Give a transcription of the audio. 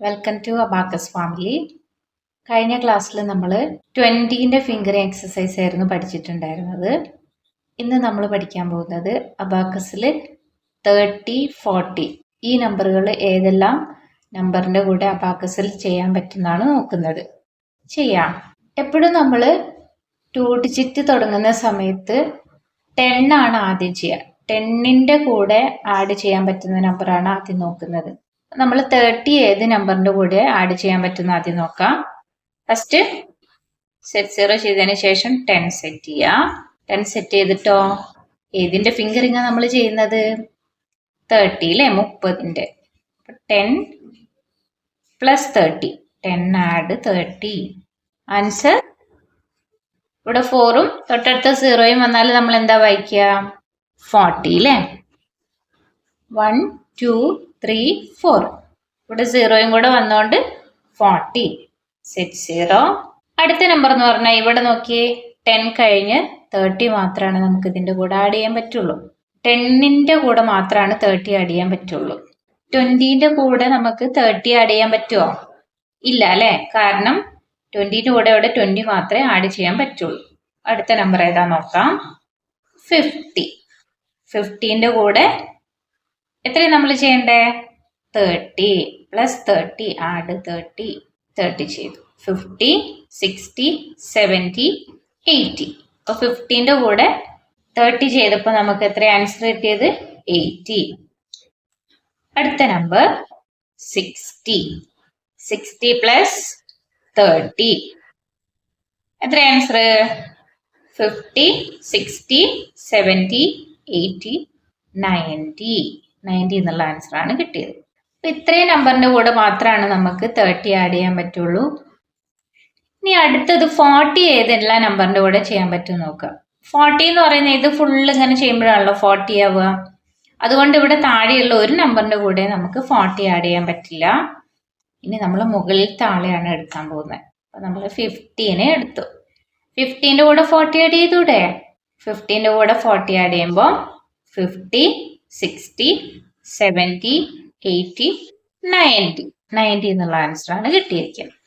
Welcome to abacus family കഴിഞ്ഞ ക്ലാസ്സിൽ നമ്മൾ ട്വന്റീന്റെ ഫിംഗറിങ് എക്സസൈസ് ആയിരുന്നു പഠിച്ചിട്ടുണ്ടായിരുന്നത്. ഇന്ന് നമ്മൾ പഠിക്കാൻ പോകുന്നത് അബാക്കസിൽ തേർട്ടി ഫോർട്ടി ഈ നമ്പറുകൾ ഏതെല്ലാം നമ്പറിന്റെ കൂടെ അബാക്കസിൽ ചെയ്യാൻ പറ്റുന്നതാണ് നോക്കുന്നത്. ചെയ്യാം. എപ്പോഴും നമ്മൾ ടു ഡിജിറ്റ് തുടങ്ങുന്ന സമയത്ത് ടെണ്ണാണ് ആദ്യം ചെയ്യുക ടെണ്ണിന്റെ കൂടെ ആഡ് ചെയ്യാൻ പറ്റുന്ന നമ്പറാണ് ആദ്യം നോക്കുന്നത്. നമ്മൾ തേർട്ടി ഏത് നമ്പറിന്റെ കൂടെ ആഡ് ചെയ്യാൻ പറ്റുന്ന ആദ്യം നോക്കാം. ഫസ്റ്റ് സെറ്റ് സീറോ ചെയ്തതിന് ശേഷം ടെൻ സെറ്റ് ചെയ്യുക ടെൻ സെറ്റ് ചെയ്തിട്ടോ? ഏതിന്റെ ഫിംഗറിങ്ങാണ് നമ്മൾ ചെയ്യുന്നത്? തേർട്ടി അല്ലേ മുപ്പതിന്റെ ten plus thirty ten add thirty answer ഇവിടെ ഫോറും തൊട്ടടുത്ത സീറോയും വന്നാൽ നമ്മൾ എന്താ വായിക്കുക ഫോർട്ടി അല്ലേ വൺ ടു ത്രീ ഫോർ ഇവിടെ സീറോയും കൂടെ വന്നോണ്ട് ഫോർട്ടി സിക്സ് സീറോ അടുത്ത നമ്പർ എന്ന് പറഞ്ഞാൽ ഇവിടെ നോക്കിയേ ടെൻ കഴിഞ്ഞ് തേർട്ടി മാത്രമാണ് നമുക്ക് ഇതിന്റെ കൂടെ ആഡ് ചെയ്യാൻ പറ്റുള്ളൂ. ടെന്നിന്റെ കൂടെ മാത്രമാണ് തേർട്ടി ആഡ് ചെയ്യാൻ പറ്റുള്ളൂ. ട്വന്റീന്റെ കൂടെ നമുക്ക് തേർട്ടി ആഡ് ചെയ്യാൻ പറ്റുമോ ഇല്ല അല്ലേ? കാരണം ട്വന്റീന്റെ കൂടെ ഇവിടെ ട്വന്റി മാത്രമേ ആഡ് ചെയ്യാൻ പറ്റുള്ളൂ. അടുത്ത നമ്പർ ഏതാ നോക്കാം? ഫിഫ്റ്റി ഫിഫ്റ്റീന്റെ കൂടെ എത്രയും നമ്മൾ ചെയ്യണ്ടേ? Thirty plus thirty add thirty thirty ചെയ്തു. ഫിഫ്റ്റി സിക്സ്റ്റി സെവന്റി എയ്റ്റി അപ്പോൾ ഫിഫ്റ്റീന്റെ കൂടെ തേർട്ടി ചെയ്തപ്പോൾ നമുക്ക് എത്ര ആൻസർ കിട്ടിയത്? എയ്റ്റി അടുത്ത number sixty sixty plus thirty എത്ര answer fifty sixty seventy eighty ninety ninety എന്നുള്ള ആൻസറാണ് കിട്ടിയത്. അപ്പം ഇത്രയും നമ്പറിന്റെ കൂടെ മാത്രമാണ് നമുക്ക് തേർട്ടി ആഡ് ചെയ്യാൻ പറ്റുള്ളൂ. ഇനി അടുത്തത് ഫോർട്ടി ഏതെല്ലാം നമ്പറിന്റെ കൂടെ ചെയ്യാൻ പറ്റും നോക്കുക ഫോർട്ടി എന്ന് പറയുന്നത് ഇത് ഫുള്ള് ഇങ്ങനെ ചെയ്യുമ്പോഴാണല്ലോ ഫോർട്ടി ആവുക. അതുകൊണ്ട് ഇവിടെ താഴെയുള്ള ഒരു നമ്പറിന്റെ കൂടെ നമുക്ക് ഫോർട്ടി ആഡ് ചെയ്യാൻ പറ്റില്ല. ഇനി നമ്മൾ മുകളിൽ താഴെയാണ് എടുക്കാൻ പോകുന്നത്. അപ്പോൾ നമ്മൾ ഫിഫ്റ്റീനെ എടുത്തു. ഫിഫ്റ്റീന്റെ കൂടെ ഫോർട്ടി ആഡ് ചെയ്തൂടെ? ഫിഫ്റ്റീന്റെ കൂടെ ഫോർട്ടി ആഡ് ചെയ്യുമ്പോൾ fifty sixty seventy eighty ninety ninety എന്നുള്ള ആൻസറാണ് കിട്ടിയിരിക്കുന്നത്.